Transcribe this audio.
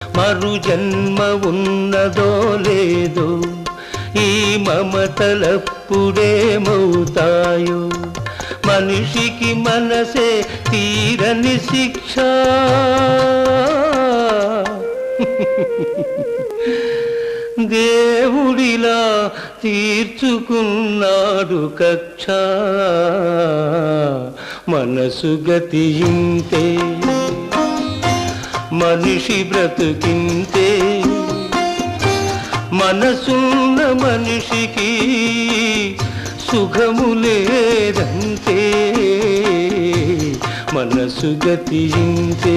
మరు జన్మ ఉన్నదో లేదో ఈ మమతలప్పుడేమవుతాయో మనిషికి మనసే తీరని శిక్ష. దేవుడిలా తీర్చుకున్నాడు కక్ష. మనసు గతియింతే మనిషి బ్రతుకింతే మనసున్న మనిషికి సుఖము లేదంతే మనసు గతింతే.